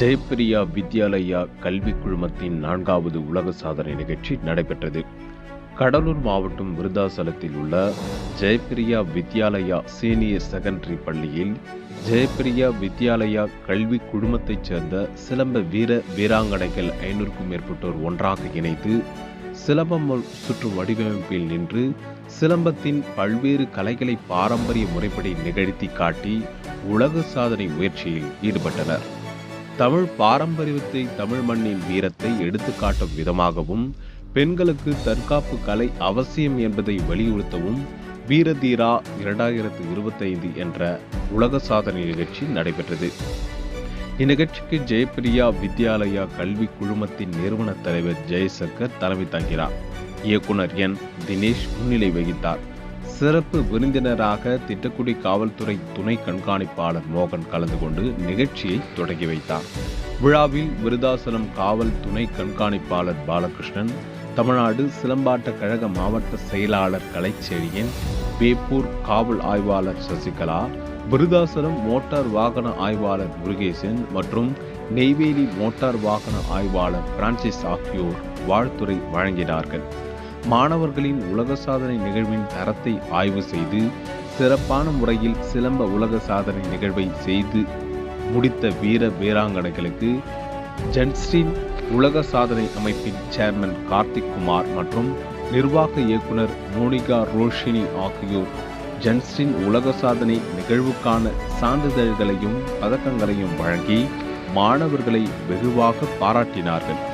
ஜெயப்பிரியா வித்யாலயா கல்விக் குழுமத்தின் நான்காவது உலக சாதனை நிகழ்ச்சி நடைபெற்றது. கடலூர் மாவட்டம் விருதாசலத்தில் உள்ள ஜெயப்பிரியா வித்யாலயா சீனியர் செகண்டரி பள்ளியில் ஜெயப்பிரியா வித்யாலயா கல்வி குழுமத்தைச் சேர்ந்த சிலம்ப வீர வீராங்கனைகள் ஐநூறுக்கும் மேற்பட்டோர் ஒன்றாக இணைந்து சிலம்பம் சுற்று வடிவமைப்பில் நின்று சிலம்பத்தின் பல்வேறு கலைகளை பாரம்பரிய முறைப்படி நிகழ்த்தி காட்டி உலக சாதனை முயற்சியில் ஈடுபட்டனர். தமிழ் பாரம்பரியத்தை தமிழ் மண்ணின் வீரத்தை எடுத்துக்காட்டும் விதமாகவும் பெண்களுக்கு தற்காப்பு கலை அவசியம் என்பதை வலியுறுத்தவும் வீரதீரா இரண்டாயிரத்து இருபத்தைந்து என்ற உலக சாதனை நிகழ்ச்சி நடைபெற்றது. இந்நிகழ்ச்சிக்கு ஜெயபிரியா வித்யாலயா கல்வி குழுமத்தின் நிறுவன தலைவர் ஜெயசங்கர் தலைமை தாங்கினார். இயக்குனர் என். தினேஷ் முன்னிலை வகித்தார். சிறப்பு விருந்தினராக திட்டக்குடி காவல்துறை துணை கண்காணிப்பாளர் மோகன் கலந்து கொண்டு நிகழ்ச்சியை தொடங்கி வைத்தார். விழாவில் விருதாசலம் காவல் துணை கண்காணிப்பாளர் பாலகிருஷ்ணன் தமிழ்நாடு சிலம்பாட்ட கழக மாவட்ட செயலாளர் கலைச்செழியன் வேப்பூர் காவல் ஆய்வாளர் சசிகலா விருதாசலம் மோட்டார் வாகன ஆய்வாளர் முருகேசன் மற்றும் நெய்வேலி மோட்டார் வாகன ஆய்வாளர் பிரான்சிஸ் ஆகியோர் வாழ்த்துறை வழங்கினார்கள். மாணவர்களின் உலக சாதனை நிகழ்வின் தரத்தை ஆய்வு செய்து சிறப்பான முறையில் சிலம்ப உலக சாதனை நிகழ்வை செய்து முடித்த வீர வீராங்கனைகளுக்கு ஜன்ஸ்டின் உலக சாதனை அமைப்பின் சேர்மன் கார்த்திக் குமார் மற்றும் நிர்வாக இயக்குனர் மோனிகா ரோஷினி ஆகியோர் ஜன்ஸ்டின் உலக சாதனை நிகழ்வுக்கான சான்றிதழ்களையும் பதக்கங்களையும் வழங்கி மாணவர்களை வெகுவாக பாராட்டினார்கள்.